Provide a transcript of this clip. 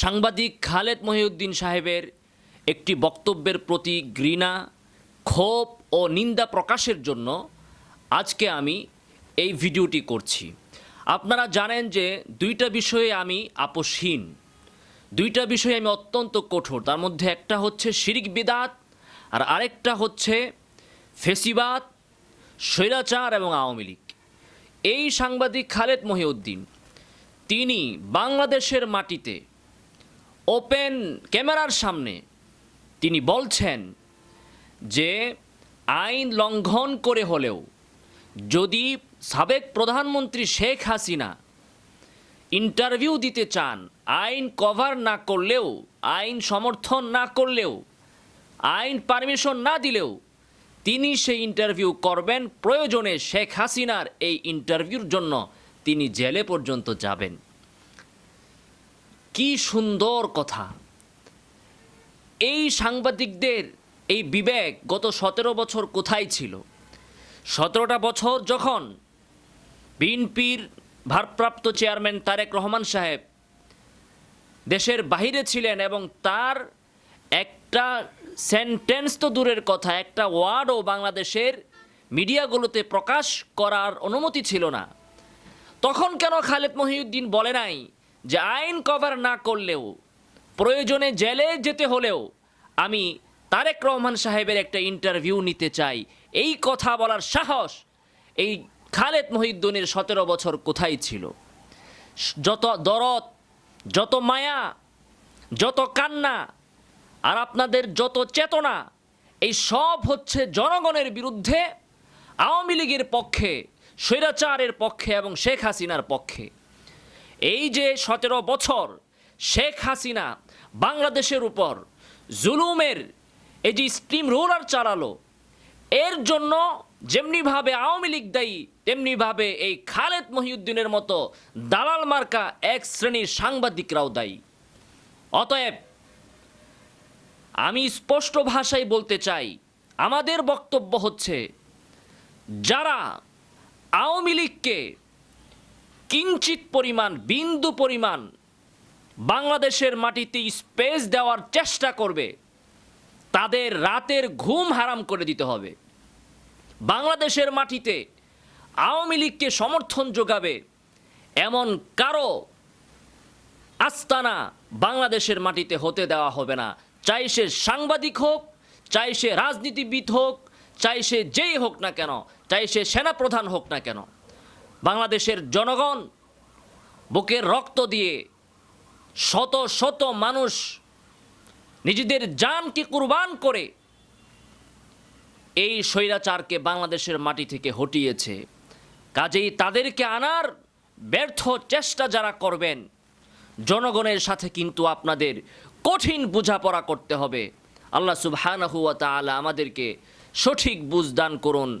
সাংবাদিক খালেদ মহিউদ্দিন সাহেবের একটি বক্তব্যের প্রতি ঘৃণা, ক্ষোভ ও নিন্দা প্রকাশের জন্য আজকে আমি এই ভিডিওটি করছি। আপনারা জানেন যে দুইটা বিষয়ে আমি আপোষহীন। দুইটা বিষয়ে আমি অত্যন্ত কঠোর। তার মধ্যে একটা হচ্ছে শিরিক বিদাত আর আরেকটা হচ্ছে ফেসিবাদ, স্বৈরাচার এবং আওয়ামী লীগ। এই সাংবাদিক খালেদ মহিউদ্দিন, তিনি বাংলাদেশের মাটিতে ওপেন ক্যামেরার সামনে তিনি বলছেন যে আইন লঙ্ঘন করে হলেও যদি সাবেক প্রধানমন্ত্রী শেখ হাসিনা ইন্টারভিউ দিতে চান, আইন কভার না করলেও, আইন সমর্থন না করলেও, আইন পারমিশন না দিলেও তিনি সেই ইন্টারভিউ করবেন। প্রয়োজনে শেখ হাসিনার এই ইন্টারভিউর জন্য তিনি জেলে পর্যন্ত যাবেন। কি সুন্দর কথা। এই সাংবাদিকদের এই বিবেক গত সতেরো বছর কোথায় ছিল? সতেরোটা বছর যখন বিএনপির ভারপ্রাপ্ত চেয়ারম্যান তারেক রহমান সাহেব দেশের বাহিরে ছিলেন এবং তার একটা সেন্টেন্স তো দূরের কথা, একটা ওয়ার্ডও বাংলাদেশের মিডিয়াগুলোতে প্রকাশ করার অনুমতি ছিল না। তখন কেন খালেদ মহিউদ্দিন বলে নাই যে আইন কভার না করলেও, প্রয়োজনে জেলে যেতে হলেও আমি তারেক রহমান সাহেবের একটা ইন্টারভিউ নিতে চাই। এই কথা বলার সাহস এই খালেদ মহিউদ্দিনের সতেরো বছর কোথায় ছিল? যত দরদ, যত মায়া, যত কান্না আর আপনাদের যত চেতনা, এই সব হচ্ছে জনগণের বিরুদ্ধে আওয়ামী লীগের পক্ষে, স্বৈরাচারের পক্ষে এবং শেখ হাসিনার পক্ষে। এই যে সতেরো বছর শেখ হাসিনা বাংলাদেশের উপর জুলুমের এই যে স্টিম রোলার চালালো, এর জন্য যেমনিভাবে আওয়ামী লীগ দায়ী, তেমনিভাবে এই খালেদ মহিউদ্দিনের মতো দালাল মার্কা এক শ্রেণির সাংবাদিকরাও দায়ী। অতএব আমি স্পষ্ট ভাষায় বলতে চাই, আমাদের বক্তব্য হচ্ছে, যারা আওয়ামী লীগকে কিঞ্চিত পরিমাণ, বিন্দু পরিমাণ বাংলাদেশের মাটিতে স্পেস দেওয়ার চেষ্টা করবে, তাদের রাতের ঘুম হারাম করে দিতে হবে। বাংলাদেশের মাটিতে আওয়ামী লীগকে সমর্থন যোগাবে এমন কারও আস্তানা বাংলাদেশের মাটিতে হতে দেওয়া হবে না। চাই সে সাংবাদিক হোক, চাই সে রাজনীতিবিদ হোক, চাই সে যেই হোক না কেন, চাই সে সেনাপ্রধান হোক না কেন। বাংলাদেশের জনগণ বুকের রক্ত দিয়ে শত শত মানুষ নিজেদের জানকে কুরবান করে এই স্বৈরাচারকে বাংলাদেশের মাটি থেকে হটিয়েছে। কাজেই তাদেরকে আনার ব্যর্থ চেষ্টা যারা করবেন, জনগণের সাথে কিন্তু আপনাদের কঠিন বোঝাপড়া করতে হবে। আল্লাহ সুবহানাহু ওয়া তাআলা আমাদেরকে সঠিক বুঝদান করুন।